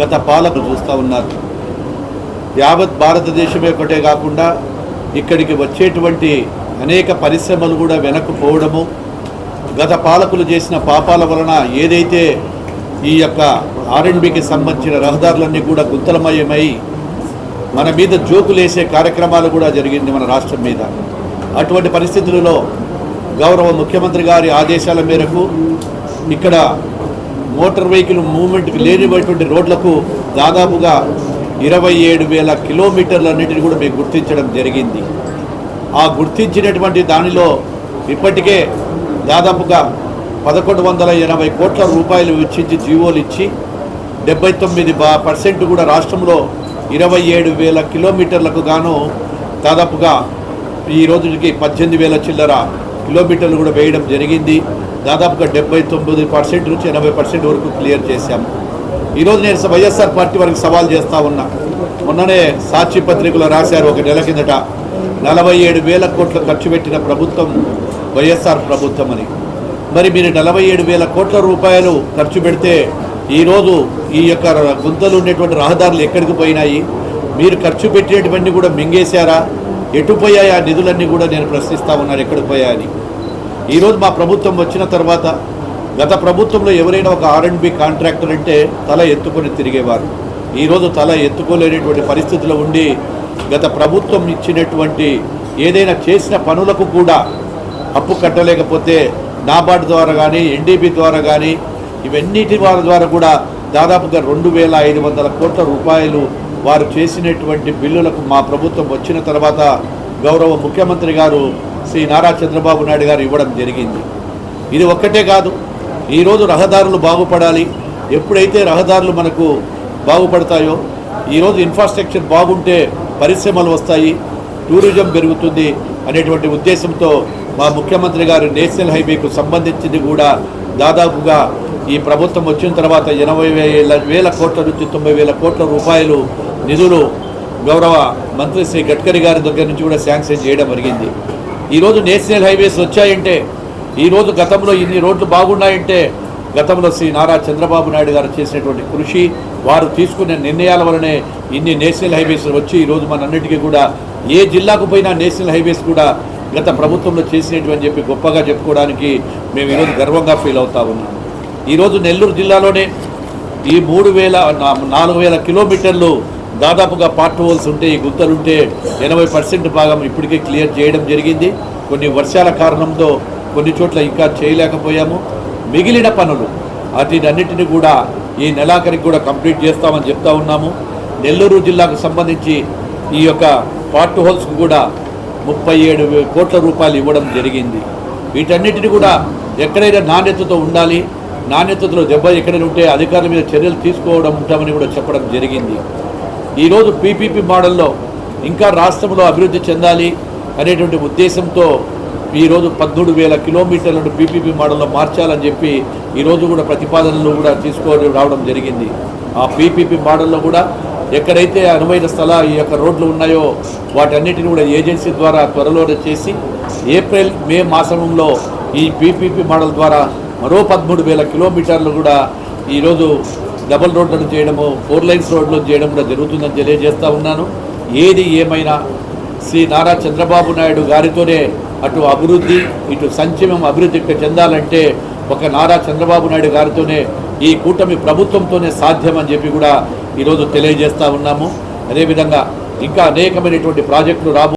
గత పాలకులు చూస్తూ ఉన్నారు. యావత్ భారతదేశమే ఒకటే కాకుండా ఇక్కడికి వచ్చేటువంటి అనేక పరిశ్రమలు కూడా వెనక్కు పోవడము గత పాలకులు చేసిన పాపాల వలన ఏదైతే ఈ యొక్క ఆర్ఎండ్బికి సంబంధించిన రహదారులన్నీ కూడా గుంతలమయమై మన మీద జోకులేసే కార్యక్రమాలు కూడా జరిగింది మన రాష్ట్రం మీద. అటువంటి పరిస్థితులలో గౌరవ ముఖ్యమంత్రి గారి ఆదేశాల మేరకు ఇక్కడ మోటార్ వెహికల్ మూవ్మెంట్కి లేనిటువంటి రోడ్లకు దాదాపుగా ఇరవై ఏడు వేల కిలోమీటర్లన్నింటినీ కూడా మేము గుర్తించడం జరిగింది. ఆ గుర్తించినటువంటి దానిలో ఇప్పటికే దాదాపుగా పదకొండు వందల ఎనభై కోట్ల రూపాయలు వెచ్చించి జీవోలు ఇచ్చి డెబ్బై తొమ్మిది బా పర్సెంట్ కూడా రాష్ట్రంలో ఇరవై ఏడు వేల కిలోమీటర్లకు గాను దాదాపుగా ఈ రోజుకి పద్దెనిమిది వేల చిల్లర కిలోమీటర్లు కూడా వేయడం జరిగింది. దాదాపుగా డెబ్బై తొమ్మిది పర్సెంట్ నుంచి ఎనభై పర్సెంట్ వరకు క్లియర్ చేశాము ఈరోజు నేను వైఎస్ఆర్ పార్టీ వారికి సవాల్ చేస్తూ ఉన్నా. మొన్ననే సాక్షి పత్రికలో రాశారు ఒక నెల కిందట నలభై ఏడు వేల కోట్లు ఖర్చు పెట్టిన ప్రభుత్వం వైఎస్ఆర్ ప్రభుత్వం అని. మరి మీరు నలభై ఏడు వేల కోట్ల రూపాయలు ఖర్చు పెడితే ఈరోజు ఈ యొక్క గుంతలు ఉండేటువంటి రహదారులు ఎక్కడికి పోయినాయి? మీరు ఖర్చు పెట్టినటువంటి కూడా మింగేశారా? ఎటు పోయాయి? ఆ నిధులన్నీ కూడా నేను ప్రశ్నిస్తా ఉన్నాను ఎక్కడికి పోయాయని. ఈరోజు మా ప్రభుత్వం వచ్చిన తర్వాత గత ప్రభుత్వంలో ఎవరైనా ఒక ఆర్ఎండ్బి కాంట్రాక్టర్ అంటే తల ఎత్తుకొని తిరిగేవారు. ఈరోజు తల ఎత్తుకోలేనటువంటి పరిస్థితిలో ఉండి గత ప్రభుత్వం ఇచ్చినటువంటి ఏదైనా చేసిన పనులకు కూడా అప్పు కట్టలేకపోతే నాబార్డు ద్వారా కానీ ఎన్డీబీ ద్వారా కానీ ఇవన్నిటి వారి ద్వారా కూడా దాదాపుగా రెండు వేల ఐదు వందల కోట్ల రూపాయలు వారు చేసినటువంటి బిల్లులకు మా ప్రభుత్వం వచ్చిన తర్వాత గౌరవ ముఖ్యమంత్రి గారు శ్రీ నారా చంద్రబాబు నాయుడు గారు ఇవ్వడం జరిగింది. ఇది ఒక్కటే కాదు ఈరోజు రహదారులు బాగుపడాలి. ఎప్పుడైతే రహదారులు మనకు బాగుపడతాయో ఈరోజు ఇన్ఫ్రాస్ట్రక్చర్ బాగుంటే పరిశ్రమలు వస్తాయి టూరిజం పెరుగుతుంది అనేటువంటి ఉద్దేశంతో మా ముఖ్యమంత్రి గారు నేషనల్ హైవేకు సంబంధించింది కూడా దాదాపుగా ఈ ప్రభుత్వం వచ్చిన తర్వాత ఎనభై వేల వేల కోట్ల నుంచి తొంభై వేల కోట్ల రూపాయలు నిధులు గౌరవ మంత్రి శ్రీ గడ్కరీ గారి దగ్గర నుంచి కూడా శాంక్షన్ చేయడం జరిగింది. ఈరోజు నేషనల్ హైవేస్ వచ్చాయంటే ఈరోజు గతంలో ఇన్ని రోడ్లు బాగున్నాయంటే గతంలో శ్రీ నారా చంద్రబాబు నాయుడు గారు చేసినటువంటి కృషి వారు తీసుకునే నిర్ణయాల వలనే ఇన్ని నేషనల్ హైవేస్ వచ్చి ఈరోజు మనందరికీ కూడా ఏ జిల్లాకు పోయినా నేషనల్ హైవేస్ కూడా గత ప్రభుత్వంలో చేసినటువంటి చెప్పి గొప్పగా చెప్పుకోవడానికి మేము ఈరోజు గర్వంగా ఫీల్ అవుతా ఉన్నాం. ఈరోజు నెల్లూరు జిల్లాలోనే ఈ మూడు వేల నాలుగు వేల కిలోమీటర్లు దాదాపుగా పార్ట్ హోల్స్ ఉంటే ఈ గుంతలుంటే ఎనభై పర్సెంట్ భాగం ఇప్పటికే క్లియర్ చేయడం జరిగింది. కొన్ని వర్షాల కారణంతో కొన్ని చోట్ల ఇంకా చేయలేకపోయాము. మిగిలిన పనులు వాటినన్నిటిని కూడా ఈ నెలాఖరికి కూడా కంప్లీట్ చేస్తామని చెప్తా ఉన్నాము. నెల్లూరు జిల్లాకు సంబంధించి ఈ యొక్క పార్ట్ హోల్స్కు కూడా ముప్పై ఏడు కోట్ల రూపాయలు ఇవ్వడం జరిగింది. వీటన్నిటిని కూడా ఎక్కడైనా నాణ్యతతో ఉండాలి. నాణ్యతలో దెబ్బ ఎక్కడైనా ఉంటే అధికారుల మీద చర్యలు తీసుకోవడం ఉంటామని కూడా చెప్పడం జరిగింది. ఈరోజు పీపీపీ మోడల్లో ఇంకా రాష్ట్రంలో అభివృద్ధి చెందాలి అనేటువంటి ఉద్దేశంతో ఈరోజు పద్మూడు వేల కిలోమీటర్లను పీపీపీ మోడల్లో మార్చాలని చెప్పి ఈరోజు కూడా ప్రతిపాదనలు కూడా తీసుకొని రావడం జరిగింది. ఆ పీపీపీ మోడల్లో కూడా ఎక్కడైతే అనువైన స్థల ఈ యొక్క రోడ్లు ఉన్నాయో వాటన్నిటిని కూడా ఏజెన్సీ ద్వారా త్వరలో చేసి ఏప్రిల్ మే మాసంలో ఈ పీపీపీ మోడల్ ద్వారా మరో పదమూడు వేల కిలోమీటర్లు కూడా ఈరోజు డబుల్ రోడ్లను చేయడము ఫోర్ లైన్స్ రోడ్లు చేయడం కూడా జరుగుతుందని తెలియజేస్తూ ఉన్నాను. ఏది ఏమైనా శ్రీ నారా చంద్రబాబు నాయుడు గారితోనే అటు అభివృద్ధి ఇటు సంక్షేమం అభివృద్ధి చెందాలంటే ఒక నారా చంద్రబాబు నాయుడు గారితోనే ఈ కూటమి ప్రభుత్వంతోనే సాధ్యమని చెప్పి కూడా ఈరోజు తెలియజేస్తూ ఉన్నాము. అదేవిధంగా ఇంకా అనేకమైనటువంటి ప్రాజెక్టులు రాబో